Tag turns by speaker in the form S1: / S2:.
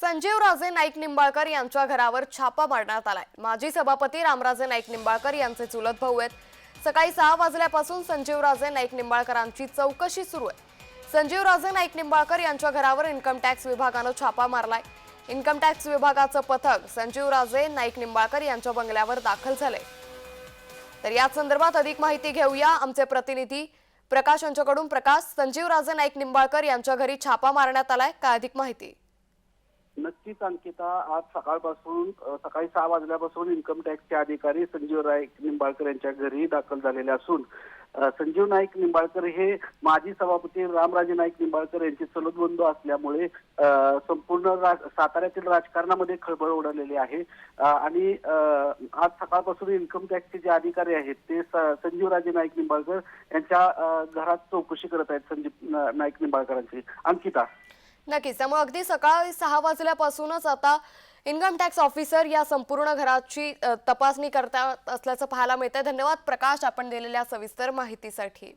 S1: संजीव राजे नाईक निंबाळकर यांच्या घरावर छापा मारण्यात आलाय. माजी सभापती रामराजे नाईक निंबाळकर यांचे चुलत भाऊ आहेत. सकाळी सहा वाजल्यापासून संजीव राजे नाईक निंबाळकरांची चौकशी सुरू आहे. संजीव राजे नाईक निंबाळकर यांच्या घरावर इन्कम टॅक्स विभागानं छापा मारलाय. इन्कम टॅक्स विभागाचं पथक संजीव राजे नाईक निंबाळकर यांच्या बंगल्यावर दाखल झालंय. तर या संदर्भात अधिक माहिती घेऊया आमचे प्रतिनिधी प्रकाश यांच्याकडून. प्रकाश संजीव राजे नाईक निंबाळकर यांच्या घरी छापा मारण्यात आलाय. काय अधिक माहिती?
S2: नक्कीच अंकिता. आज सकाळपासून सकाळी सहा वाजल्यापासून इन्कम टॅक्सचे अधिकारी संजीव नाईक निंबाळकर यांच्या घरी दाखल झालेले असून संजीव नाईक निंबाळकर हे माजी सभापती रामराजे नाईक निंबाळकर यांचे चलत बंधू असल्यामुळे संपूर्ण राज साताऱ्यातील राजकारणामध्ये खळबळ उडालेली आहे. आणि आज सकाळपासून इन्कम टॅक्सचे जे अधिकारी आहेत ते संजीवराजे नाईक निंबाळकर यांच्या घरात चौकशी करत आहेत संजीव नाईक निंबाळकरांची. अंकिता.
S1: नक्कीच. त्यामुळे अगदी सकाळी सहा वाजल्यापासूनच आता इन्कम टॅक्स ऑफिसर या संपूर्ण घराची तपासणी करता असल्याचं पाहायला मिळतंय. धन्यवाद प्रकाश आपण दिलेल्या सविस्तर माहितीसाठी.